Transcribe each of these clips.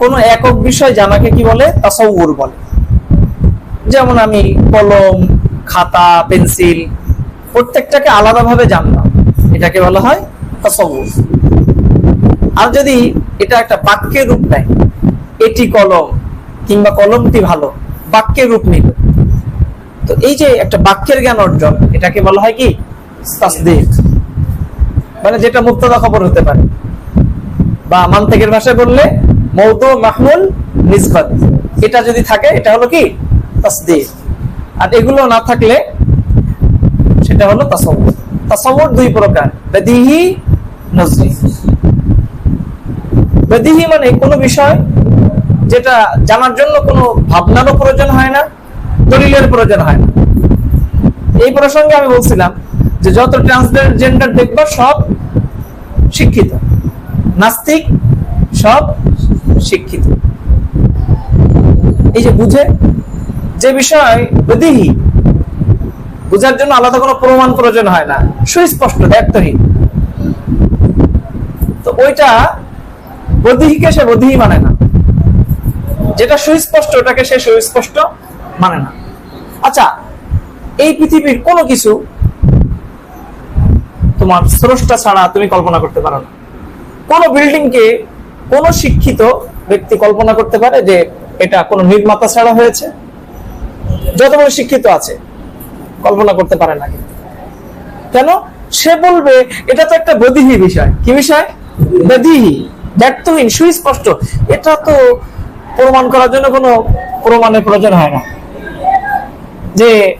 কোন একক বিষয় জানাকে কি বলে? তাসাউর বলে। যেমন আমি কলম, খাতা, পেন্সিল, প্রত্যেকটাকে আলাদাভাবে জানলাম এটাকে বলা হয় তাসাউর আর যদি এটা একটা বাক্যের রূপ নেয়, এটি কলম কিংবা কলমটি ভালো, বাক্যের রূপ নিল তো এই যে একটা বাক্যের জ্ঞান অর্জন, এটাকে বলা হয় কি? তাসদিক। মানে যেটা মুক্তদা খবর হতে পারে। বা মান্তেকের ভাষায় বললে মৌত মাহমুল নিসবত এটা যদি থাকে, এটা হলো কি? তাসদিক। আর এগুলো না থাকলে সেটা হলো তাসাউর তাসাউর দুই প্রকার। বেদিহি, নজরি। বেদিহি মানে কোনো বিষয় যেটা জানার জন্য কোনো ভাবনারও প্রয়োজন হয় না, দলিলের প্রয়োজন হয় না। এই প্রসঙ্গে আমি বলছিলাম যে যত ট্রান্সজেন্ডার দেখবা সব শিক্ষিত। নাস্তিক সব শিক্ষিত। এই যে বুঝে, যে বিষয় বেদিহি, বুঝার জন্য আলাদা কোনো প্রমাণ প্রয়োজন হয় না। সুস্পষ্ট, দায়িত্বহীন। তো ওইটা বদিহিকে সে বদিহি মানে না। যেটা সুস্পষ্ট, ওটাকে সে সুস্পষ্ট মানে না। আচ্ছা এই পৃথিবীর কোনো কিছু তোমার স্রষ্টা ছাড়া তুমি কল্পনা করতে পারো না। কোনো বিল্ডিং কে কোন শিক্ষিত ব্যক্তি কল্পনা করতে পারে যে এটা কোন নির্মাতা ছাড়া হয়েছে? যত বড় শিক্ষিত আছে, কল্পনা করতে পারে না কেন? সে বলবে, এটা তো একটা বদিহি বিষয়। কি বিষয়? বদিহি ব্যক্তহীন সুস্পষ্ট। এটা তো প্রমাণ করার জন্য কোনো প্রমাণের প্রয়োজন হয় না। যে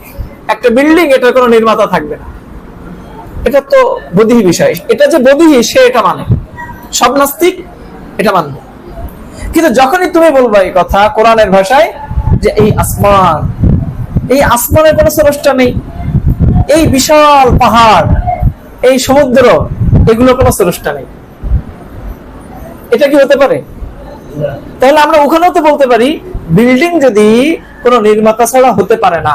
একটা বিল্ডিং, এটার কোনো নির্মাতা থাকবে না। এটা তো বদিহি বিষয়। এটা যে বদিহি, সে এটা মানে। সব নাস্তিক এটা মানবে। কিন্তু যখনই তুমি বলবা এই কথা কোরআনের ভাষায় যে এই আসমান, এই আসমানের কোনো স্রষ্টা নেই, এই বিশাল পাহাড়, এই সমুদ্র এগুলো কোনো স্রষ্টা নেই। এটা কি হতে পারে? তাহলে আমরা ওখানেও তো বলতে পারি, বিল্ডিং যদি কোনো নির্মাতা ছাড়া হতে পারে না,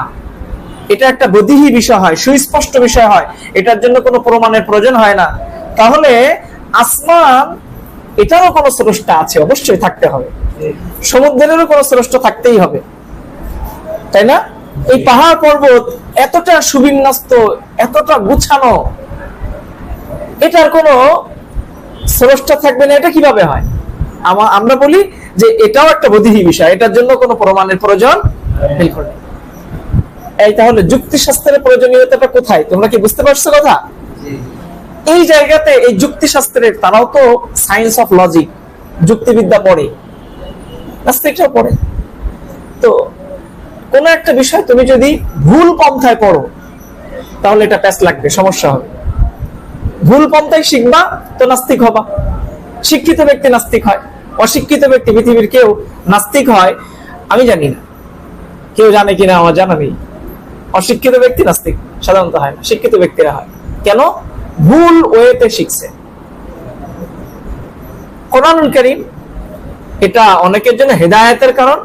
এটা একটা বদিহি বিষয় হয়, সুস্পষ্ট বিষয় হয়, এটার জন্য কোনো প্রমাণের প্রয়োজন হয় না। তাহলে আসমান এটারও কোনো স্রষ্টা আছে, অবশ্যই থাকতে হবে। সমুদ্রেরও কোনো স্রষ্টা থাকতেই হবে। তাই না? এই পাহাড় পর্বত এতটা সুবিন্যস্ত, এতটা গুছানো, এটার কোনো স্রষ্টা থাকবে না, এটা কীভাবে হয়? আমা- আমরা বলি যে এটাও একটা বদিহি বিষয়, এটার জন্য কোনো প্রমাণের প্রয়োজন। এই তাহলে যুক্তিশাস্ত্রের প্রয়োজনীয়তাটা কোথায়? তোমরা কি বুঝতে পারছ কথা? এই জায়গাতে এই যুক্তিশাস্ত্রের, তারাও তো সায়েন্স অফ লজিক যুক্তিবিদ্যা পড়ে নাস্তিকটাও পড়ে। তো কোন একটা বিষয় তুমি যদি ভুল পন্থায় পড়ো, তাহলে এটা প্যাস লাগবে, সমস্যা হবে। ভুল পন্থায় শিখবা, তো নাস্তিক হবা। শিক্ষিত ব্যক্তি নাস্তিক হয়, অশিক্ষিত ব্যক্তি পৃথিবীর কেউ নাস্তিক হয়, আমি জানি না। কেউ জানে কিনা, আমার জানা নেই। অশিক্ষিত ব্যক্তি নাস্তিক, সাধারণত হয় না, শিক্ষিত ব্যক্তিরা হয়। কেন? ভুল ওয়েতে শিখছে। কোরআনুল করিম এটা অনেকের জন্য হেদায়েতের কারণ,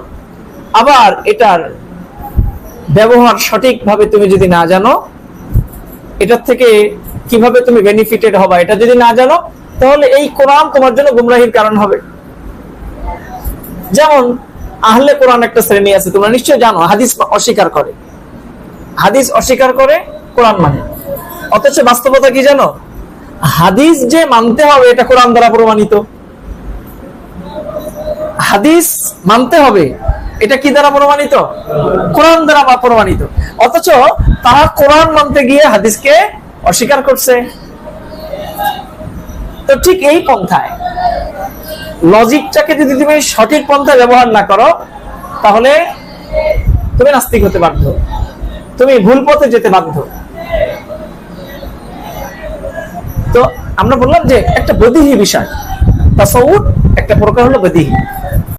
আবার এটার ব্যবহার সঠিকভাবে তুমি যদি না জানো, এটার থেকে কীভাবে তুমি বেনিফিটেড হবা এটা যদি না জানো, তাহলে এই কোরআন তোমার জন্য গুমরাহির কারণ হবে। যেমন, আহলে কোরআন একটা শ্রেণি আছে, তোমরা নিশ্চয় জানো, হাদিস অস্বীকার করে। হাদিস অস্বীকার করে কোরআন মানে। অথচ বাস্তবতা কি জানো? হাদিস যে মানতে হবে, এটা কোরআন দ্বারা প্রমাণিত। হাদিস মানতে হবে, এটা কি দ্বারা প্রমাণিত? কোরআন দ্বারা প্রমাণিত। অথচ তারা কোরআন মানতে গিয়ে হাদিসকে অস্বীকার করছে। তো ঠিক এই পন্থায়, লজিকটাকে যদি তুমি সঠিক পন্থায় ব্যবহার না করো, তাহলে তুমি নাস্তিক হতে বাধ্য। তুমি ভুল পথে যেতে বাধ্য। তো আমরা বললাম যে একটা বদিহি বিষয়। তাসাউর একটা প্রকার হলো বদিহি।